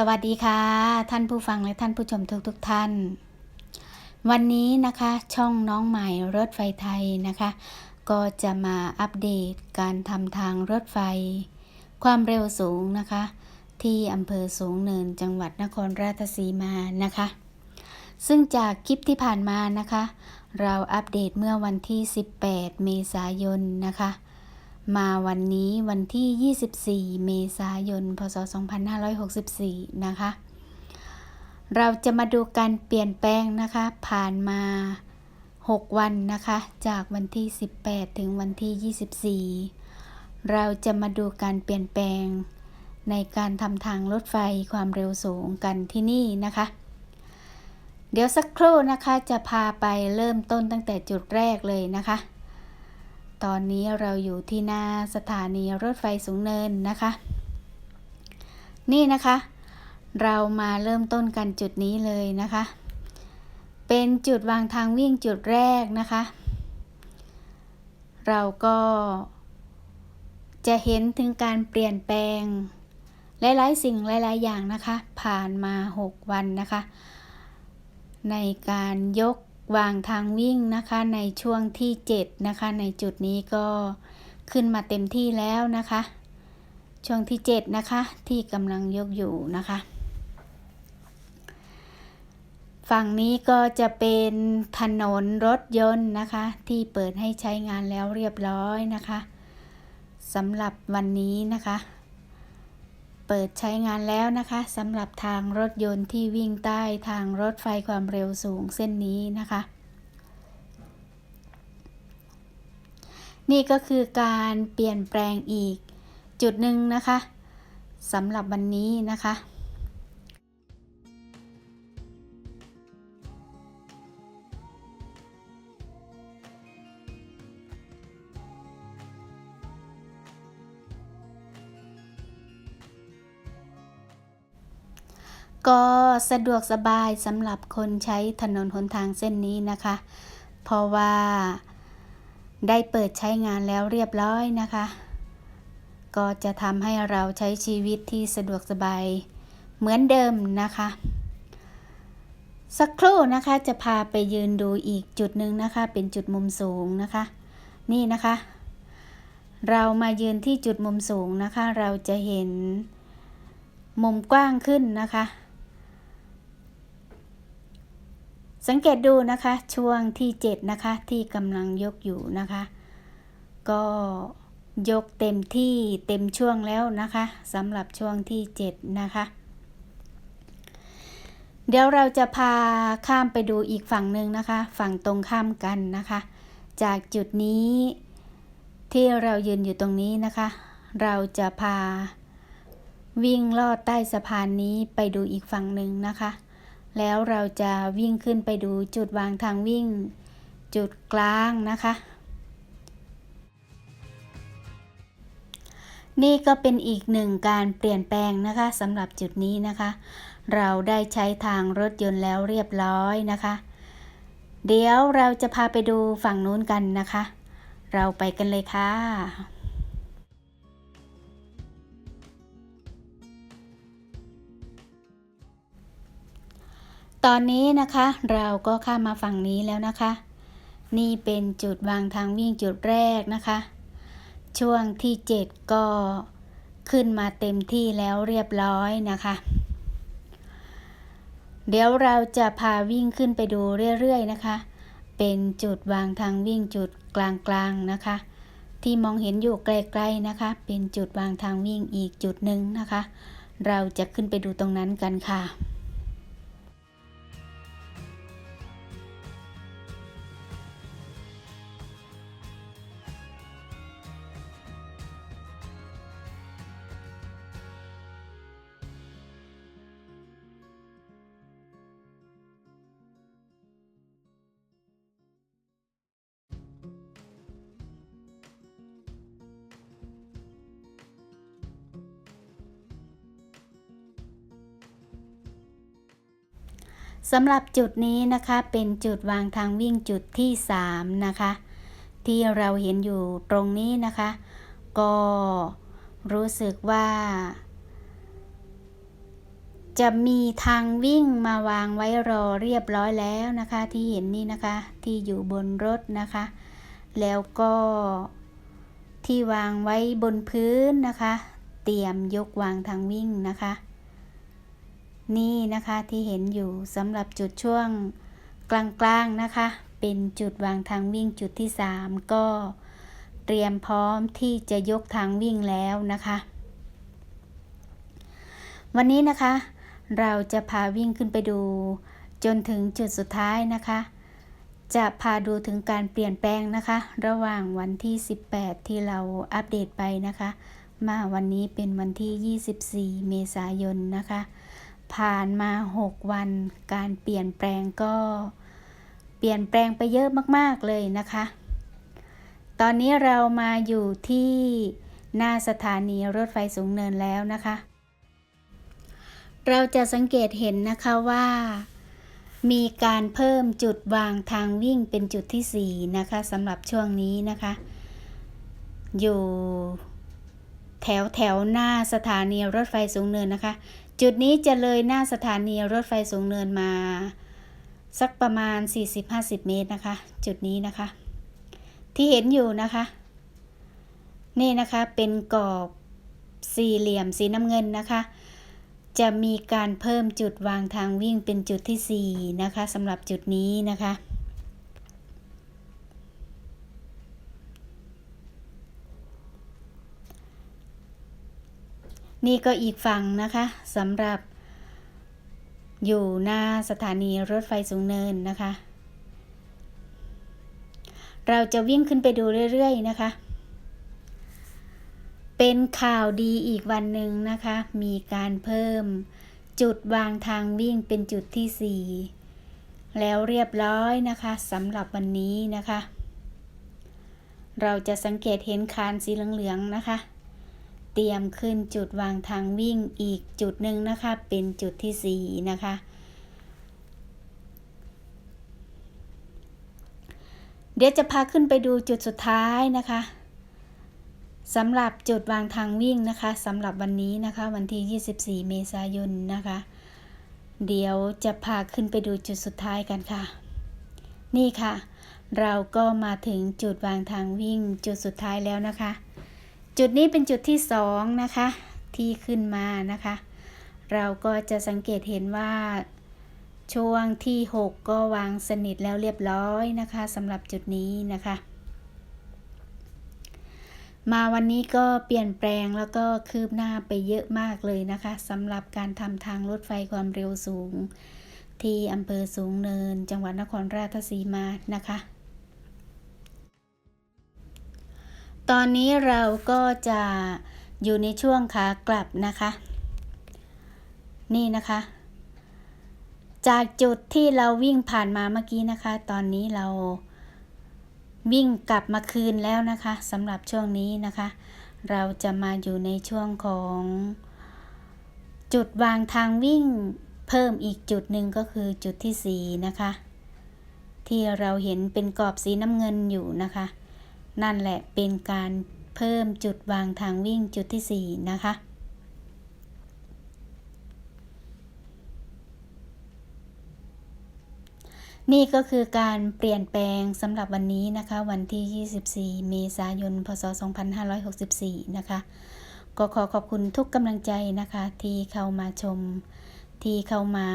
สวัสดีค่ะ ท่านผู้ฟังและท่านผู้ชมทุกทุกท่าน วันนี้นะคะช่องน้องใหม่รถไฟไทยนะคะ ก็จะมาอัปเดตการทำทางรถไฟ ความเร็วสูงนะคะ ที่อำเภอสูงเนินจังหวัดนครราชสีมานะคะ ซึ่งจากคลิปที่ผ่านมานะคะ เราอัปเดตเมื่อวันที่ 18 เมษายนนะคะ มาวันนี้วันที่ 24 เมษายน พศ 2564 นะคะ เราจะมาดูการเปลี่ยนแปลงนะคะ ผ่านมา 6 วันนะคะ จากวันที่ 18 ถึงวันที่ 24 เราจะมาดูการเปลี่ยนแปลงในการทำทางรถไฟความเร็วสูงกันที่นี่นะคะ เดี๋ยวสักครู่นะคะจะพาไปเริ่มต้นตั้งแต่จุดแรกเลยนะคะ ตอนนี้เราอยู่ที่หน้าสถานีรถไฟสูงเนินนะคะ นี่นะคะ เรามาเริ่มต้นกันจุดนี้เลยนะคะ เป็นจุดวางทางวิ่งจุดแรกนะคะ เราก็จะเห็นถึงการเปลี่ยนแปลง หลายๆ สิ่งหลาย ๆ อย่างนะคะ ผ่านมา 6 วันนะคะ ในการยก วางทางวิ่งนะคะในช่วงที่ 7 นะคะ ในจุดนี้ก็ขึ้นมาเต็มที่แล้วนะคะ ช่วงที่ 7 นะคะ ที่กำลังยกอยู่นะคะ ฝั่งนี้ก็จะเป็นถนนรถยนต์นะคะ ที่เปิดให้ใช้งานแล้วเรียบร้อยนะคะสำหรับวันนี้นะคะ เปิดใช้งานแล้วนะคะสำหรับทางรถยนต์ที่วิ่งใต้ทางรถไฟความเร็วสูงเส้นนี้นะคะ นี่ก็คือการเปลี่ยนแปลงอีกจุดหนึ่งนะคะสำหรับวันนี้นะคะ ก็สะดวกสบายสำหรับคนใช้ถนนหนทางเส้นนี้นะคะ เพราะว่าได้เปิดใช้งานแล้วเรียบร้อยนะคะ ก็จะทำให้เราใช้ชีวิตที่สะดวกสบายเหมือนเดิมนะคะ สักครู่นะคะจะพาไปยืนดูอีกจุดหนึ่งนะคะ เป็นจุดมุมสูงนะคะ นี่นะคะ เรามายืนที่จุดมุมสูงนะคะ เราจะเห็นมุมกว้างขึ้นนะคะ สังเกตดูนะคะช่วงที่7นะคะที่กำลังยกอยู่นะคะ ก็ยกเต็มที่เต็มช่วงแล้วนะคะสำหรับช่วงที่ 7 นะคะ เดี๋ยวเราจะพาข้ามไปดูอีกฝั่งหนึ่งนะคะ ฝั่งตรงข้ามกันนะคะ จากจุดนี้ที่เรายืนอยู่ตรงนี้นะคะ เราจะพาวิ่งลอดใต้สะพานนี้ไปดูอีกฝั่งหนึ่งนะคะ แล้วเราจะวิ่งขึ้นไปดูจุดวางทางวิ่ง จุดกลางนะคะ นี่ก็เป็นอีกหนึ่งการเปลี่ยนแปลงนะคะสำหรับจุดนี้นะคะ เราได้ใช้ทางรถยนต์แล้วเรียบร้อยนะคะ เดี๋ยวเราจะพาไปดูฝั่งนู้นกันนะคะ เราไปกันเลยค่ะ ตอนนี้นะคะเราก็ข้ามมาฝั่งนี้แล้วนะคะ นี่เป็นจุดวางทางวิ่งจุดแรกนะคะ ช่วงที่ 7 ก็ขึ้นมาเต็มที่แล้วเรียบร้อยนะคะ เดี๋ยวเราจะพาวิ่งขึ้นไปดูเรื่อยๆนะคะ เป็นจุดวางทางวิ่งจุดกลางๆนะคะ ที่มองเห็นอยู่ไกลๆนะคะ เป็นจุดวางทางวิ่งอีกจุดหนึ่งนะคะ เราจะขึ้นไปดูตรงนั้นกันค่ะ สำหรับจุดนี้นะคะเป็นจุดวางทางวิ่งจุดที่ 3 นะคะ ที่เราเห็นอยู่ตรงนี้นะคะ ก็รู้สึกว่า จะมีทางวิ่งมาวางไว้รอเรียบร้อยแล้วนะคะ ที่เห็นนี่นะคะที่อยู่บนรถนะคะ แล้วก็ที่วางไว้บนพื้นนะคะ เตรียมยกวางทางวิ่งนะคะ นี่นะคะที่เห็นอยู่สำหรับจุดช่วงกลางๆนะคะ เป็นจุดวางทางวิ่งจุดที่ 3 ก็เตรียมพร้อมที่จะยกทางวิ่งแล้วนะคะ วันนี้นะคะ เราจะพาวิ่งขึ้นไปดู จนถึงจุดสุดท้ายนะคะ จะพาดูถึงการเปลี่ยนแปลงนะคะ ระหว่างวันที่ 18 ที่เราอัปเดตไปนะคะ มาวันนี้เป็นวันที่ 24 เมษายนนะคะ ผ่านมา 6 วัน การเปลี่ยนแปลงก็เปลี่ยนแปลงไปเยอะมาก ๆ เลยนะคะ ตอนนี้เรามาอยู่ที่หน้าสถานีรถไฟสูงเนินแล้วนะคะ เราจะสังเกตเห็นนะคะว่า มีการเพิ่มจุดวางทางวิ่งเป็นจุดที่ 4 นะคะสำหรับช่วงนี้นะคะ อยู่แถวแถวหน้าสถานีรถไฟสูงเนินนะคะ จุดนี้จะเลยหน้าสถานีรถไฟสูงเนินมา สักประมาณ 40-50 เมตรนะคะ จุดนี้นะคะ ที่เห็นอยู่นะคะ นี่นะคะเป็นกรอบสี่เหลี่ยมสีน้ำเงินนะคะ จะมีการเพิ่มจุดวางทางวิ่งเป็นจุดที่ 4 นะคะสำหรับจุดนี้นะคะ นี่ก็อีกฝั่งนะคะสำหรับ อยู่หน้าสถานีรถไฟสูงเนินนะคะ เราจะวิ่งขึ้นไปดูเรื่อยๆนะคะ เป็นข่าวดีอีกวันหนึ่งนะคะ มีการเพิ่มจุดวางทางวิ่งเป็นจุดที่ 4 แล้วเรียบร้อยนะคะสำหรับวันนี้นะคะ เราจะสังเกตเห็นคานสีเหลืองๆนะคะ ตรียมขึ้นจุดวางทางวิ่งอีกจุดหนึ่งนะคะ เป็นจุดที่ 4 นะคะ เดี๋ยวจะพาขึ้นไปดูจุดสุดท้ายนะคะสำหรับจุดวางทางวิ่งนะคะสำหรับวันนี้นะคะ วันที่ 24 เมษายนนะคะ เดี๋ยวจะพาขึ้นไปดูจุดสุดท้ายกันค่ะ นี่ค่ะ เราก็มาถึงจุดวางทางวิ่งจุดสุดท้ายแล้วนะคะ จุดนี้เป็นจุดที่สองนะคะ ที่ขึ้นมานะคะ เราก็จะสังเกตเห็นว่าช่วงที่ 6 ก็วางสนิทแล้วเรียบร้อยนะคะสำหรับจุดนี้นะคะ มาวันนี้ก็เปลี่ยนแปลงแล้วก็คืบหน้าไปเยอะมากเลยนะคะสำหรับการทำทางรถไฟความเร็วสูง ที่อำเภอสูงเนิน จังหวัดนครราชสีมานะคะ ตอนนี้เราก็จะอยู่ในช่วงขากลับนะคะ นี่นะคะ จากจุดที่เราวิ่งผ่านมาเมื่อกี้นะคะ ตอนนี้เราวิ่งกลับมาคืนแล้วนะคะสำหรับช่วงนี้นะคะ เราจะมาอยู่ในช่วงของ จุดวางทางวิ่งเพิ่มอีกจุดหนึ่งก็คือจุดที่ 4 นะคะ ที่เราเห็นเป็นกรอบสีน้ำเงินอยู่นะคะ นั่นแหละเป็นการเพิ่มจุดวางทางวิ่งจุดที่ 4 นะคะ นี่ก็คือการเปลี่ยนแปลงสำหรับวันนี้นะคะ วันที่ 24 เมษายน พศ 2564 นะคะ ก็ขอขอบคุณทุกกำลังใจนะคะ ที่เข้ามาชม ที่เข้ามา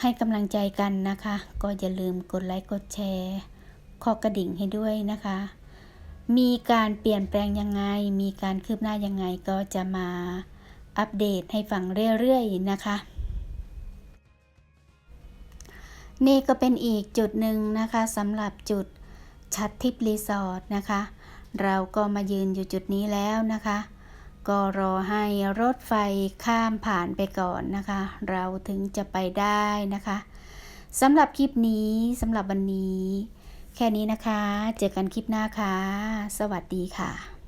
ให้กำลังใจกันนะคะ ก็อย่าลืมกดไลค์ กดแชร์ ข้อกระดิ่งให้ด้วยนะคะ มีการเปลี่ยนแปลงยังไง มีการคืบหน้ายังไงก็จะมาอัปเดตให้ฟังเรื่อยๆนะคะ นี่ก็เป็นอีกจุดหนึ่งนะคะสำหรับจุดชัดทิพย์รีสอร์ทนะคะ เราก็มายืนอยู่จุดนี้แล้วนะคะ ก็รอให้รถไฟข้ามผ่านไปก่อนนะคะ เราถึงจะไปได้นะคะสำหรับคลิปนี้สำหรับวันนี้ แค่นี้นะคะ เจอกันคลิปหน้าค่ะ สวัสดีค่ะ